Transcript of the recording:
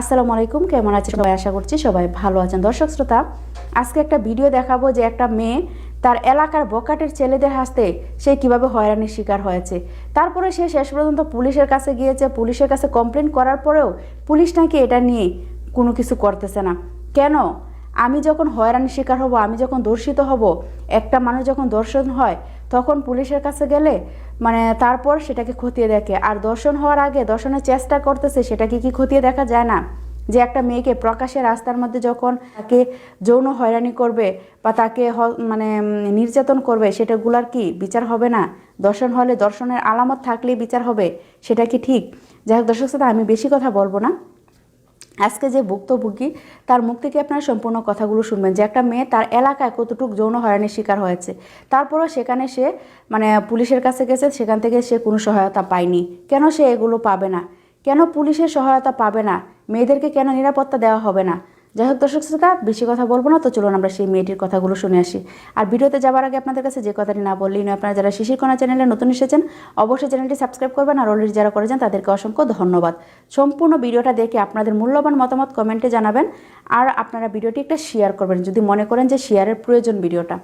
আসসালামু আলাইকুম, কেমন আছেন সবাই? আশা করছি সবাই ভালো আছেন। দর্শক শ্রোতা, আজকে একটা ভিডিও দেখাবো যে একটা মেয়ে তার এলাকার বকাটের ছেলেদের হাসতে সে কীভাবে হয়রানির শিকার হয়েছে। তারপরে সে শেষ পর্যন্ত পুলিশের কাছে গিয়েছে। পুলিশের কাছে কমপ্লেন করার পরেও পুলিশ নাকি এটা নিয়ে কোনো কিছু করতেছে না। কেন? আমি যখন হয়রানির শিকার হব, আমি যখন দর্শিত হব, একটা মানুষ যখন দর্শন হয়, তখন পুলিশের কাছে গেলে মানে তারপর সেটাকে খতিয়ে দেখে। আর দর্শন হওয়ার আগে দর্শনের চেষ্টা করতেছে, সেটাকে কি খতিয়ে দেখা যায় না? যে একটা মেয়েকে প্রকাশ্যে রাস্তার মধ্যে যখন তাকে যৌন হয়রানি করবে বা তাকে মানে নির্যাতন করবে সেটাগুলার কি বিচার হবে না? দর্শন হলে দর্শনের আলামত থাকলেই বিচার হবে, সেটা কি ঠিক? যাই হোক দর্শক সাথে আমি বেশি কথা বলব না। আজকে যে ভুক্তভোগী, তার মুখ থেকে আপনারা সম্পূর্ণ কথাগুলো শুনবেন যে একটা মেয়ে তার এলাকায় কতটুকু যৌন হয়রানির শিকার হয়েছে। তারপরও সেখানে সে মানে পুলিশের কাছে গেছে, সেখান থেকে সে কোনো সহায়তা পায়নি। কেন সে এগুলো পাবে না? কেন পুলিশের সহায়তা পাবে না? মেয়েদেরকে কেন নিরাপত্তা দেওয়া হবে না? যাই হোক দর্শক শ্রোতা, বেশি কথা বলব না, তো চলুন আমরা সেই মেয়েটির কথাগুলো শুনে আসি। আর ভিডিওতে যাওয়ার আগে আপনাদের কাছে যে কথাটি না বললেই নয়, আপনারা যারা শিশির কোনা চ্যানেলে নতুন এসেছেন, অবশ্যই চ্যানেলটি সাবস্ক্রাইব করবেন আর অলরেডি যারা করেছেন তাদেরকে অসংখ্য ধন্যবাদ। সম্পূর্ণ ভিডিওটা দেখে আপনাদের মূল্যবান মতামত কমেন্টে জানাবেন, আর আপনারা ভিডিওটি একটা শেয়ার করবেন, যদি মনে করেন যে শেয়ারের প্রয়োজন ভিডিওটা।